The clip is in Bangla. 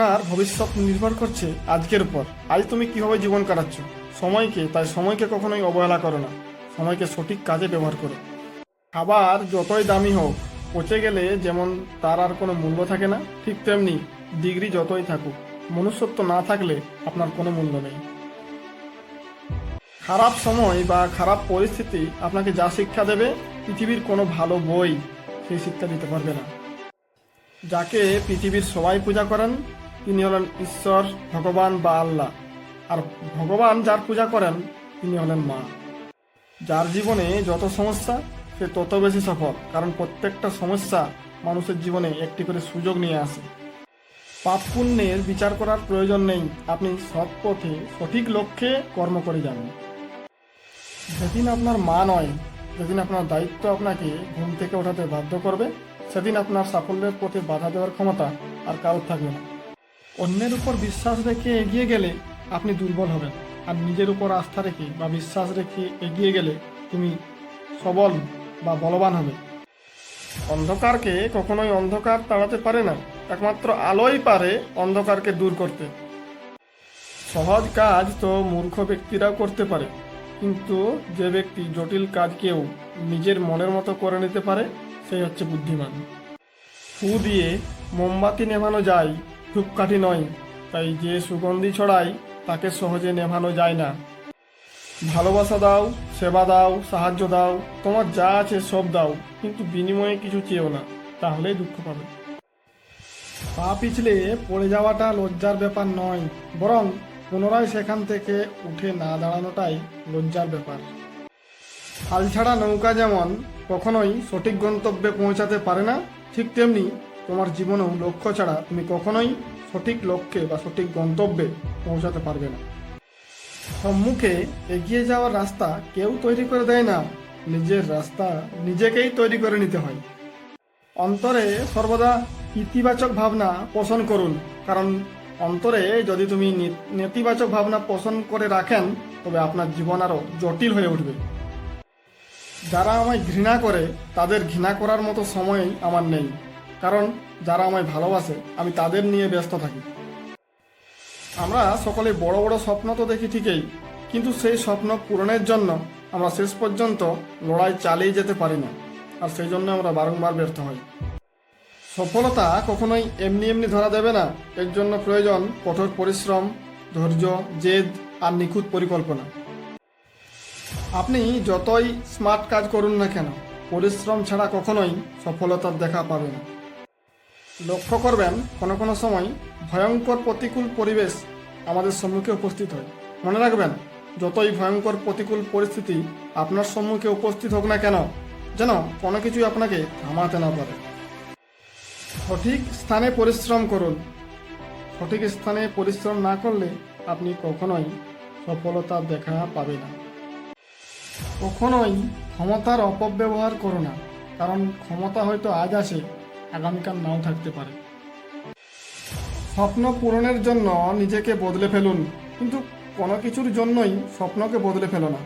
আপনার ভবিষ্যৎ নির্ভর করছে আজকের উপর। আজ তুমি কীভাবে জীবন কাটাচ্ছ? সময়কে, তাই সময়কে কখনোই অবহেলা করো না। সময়কে সঠিক কাজে ব্যবহার করো। খাবার যতই দামি হোক, পচে গেলে যেমন তার আর কোনো মূল্য থাকে না, ঠিক তেমনি ডিগ্রি যতই থাকুক, মনুষ্যত্ব না থাকলে আপনার কোনো মূল্য নেই। খারাপ সময় বা খারাপ পরিস্থিতি আপনাকে যা শিক্ষা দেবে, পৃথিবীর কোনো ভালো বই সেই শিক্ষা দিতে পারবে না। যাকে পৃথিবীর সবাই পূজা করেন তিনি হলেন ঈশ্বর, ভগবান বা আল্লাহ। আর ভগবান যার পূজা করেন তিনি হলেন মা। যার জীবনে যত সমস্যা, সে তত বেশি সফল। কারণ প্রত্যেকটা সমস্যা মানুষের জীবনে একটি করে সুযোগ নিয়ে আসে। পাপ পুণ্যের বিচার করার প্রয়োজন নেই। আপনি সৎ পথে সঠিক লক্ষ্যে কর্ম করে যাবেন। যেদিন আপনার মা নয়, যেদিন আপনার দায়িত্ব আপনাকে ঘুম থেকে ওঠাতে বাধ্য করবে, সেদিন আপনার সাফল্যের পথে বাধা দেওয়ার ক্ষমতা আর কারোর থাকবে না। অন্যের উপর বিশ্বাস রেখে এগিয়ে গেলে আপনি দুর্বল হবেন। আর নিজের উপর আস্থা রেখে বা বিশ্বাস রেখে এগিয়ে গেলে তুমি সবল বা বলবান হবে। অন্ধকারকে কখনোই অন্ধকার তাড়াতে পারে না, একমাত্র আলোই পারে অন্ধকারকে দূর করতে। সহজ কাজ তো মূর্খ ব্যক্তিরাও করতে পারে, কিন্তু যে ব্যক্তি জটিল কাজকেও নিজের মনের মতো করে নিতে পারে, সেই হচ্ছে বুদ্ধিমান। ফু দিয়ে মোমবাতি নেভানো যায় ধূপকাঠি নয়, তাই যে সুগন্ধি ছড়ায় তাকে সহজে নেভানো যায় না। ভালোবাসা দাও, সেবা দাও, সাহায্য দাও, তোমার যা আছে সব দাও, কিন্তু বিনিময়ে কিছু চেয়েও না, তাহলেই দুঃখ পাবে। পা পিছলে পড়ে যাওয়াটা লজ্জার ব্যাপার নয়, বরং পুনরায় সেখান থেকে উঠে না দাঁড়ানোটাই লজ্জার ব্যাপার। হাল ছাড়া নৌকা যেমন কখনোই সঠিক গন্তব্যে পৌঁছাতে পারে না, ঠিক তেমনি তোমার জীবনেও লক্ষ্য ছাড়া তুমি কখনোই সঠিক লক্ষ্যে বা সঠিক গন্তব্যে পৌঁছাতে পারবে না। সম্মুখে এগিয়ে যাওয়ার রাস্তা কেউ তৈরি করে দেয় না, নিজের রাস্তা নিজেকেই তৈরি করে নিতে হয়। অন্তরে সর্বদা ইতিবাচক ভাবনা পোষণ করুন, কারণ অন্তরে যদি তুমি নেতিবাচক ভাবনা পোষণ করে রাখেন, তবে আপনার জীবন আরও জটিল হয়ে উঠবে। যারা আমায় ঘৃণা করে, তাদের ঘৃণা করার মতো সময় আমার নেই। কারণ যারা আমায় ভালোবাসে, আমি তাদের নিয়ে ব্যস্ত থাকি। আমরা সকলে বড় বড় স্বপ্ন তো দেখি ঠিকই, কিন্তু সেই স্বপ্ন পূরণের জন্য আমরা শেষ পর্যন্ত লড়াই চালিয়ে যেতে পারি না, আর সেই জন্য আমরা বারংবার ব্যর্থ হই। সফলতা কখনোই এমনি এমনি ধরা দেবে না, এর জন্য প্রয়োজন কঠোর পরিশ্রম, ধৈর্য, জেদ আর নিখুঁত পরিকল্পনা। আপনি যতই স্মার্ট কাজ করুন না কেন, পরিশ্রম ছাড়া কখনোই সফলতার দেখা পাবে না। লক্ষ্য করবেন কোনো কোনো সময় ভয়ঙ্কর প্রতিকূল পরিবেশ আমাদের সম্মুখে উপস্থিত হয়। মনে রাখবেন, যতই ভয়ঙ্কর প্রতিকূল পরিস্থিতি আপনার সম্মুখে উপস্থিত হোক না কেন, যেন কোনো কিছুই আপনাকে থামাতে না পারে। সঠিক স্থানে পরিশ্রম করুন। সঠিক স্থানে পরিশ্রম না করলে আপনি কখনোই সফলতা দেখা পাবে না। কখনোই ক্ষমতার অপব্যবহার করো না, কারণ ক্ষমতা হয়তো আজ আসে আগামীকাল নাও থাকতে পারে। স্বপ্ন পূরণের জন্য নিজেকে বদলে ফেলুন, কিন্তু কোনো কিছুর জন্যই স্বপ্নকে বদলে ফেলো না।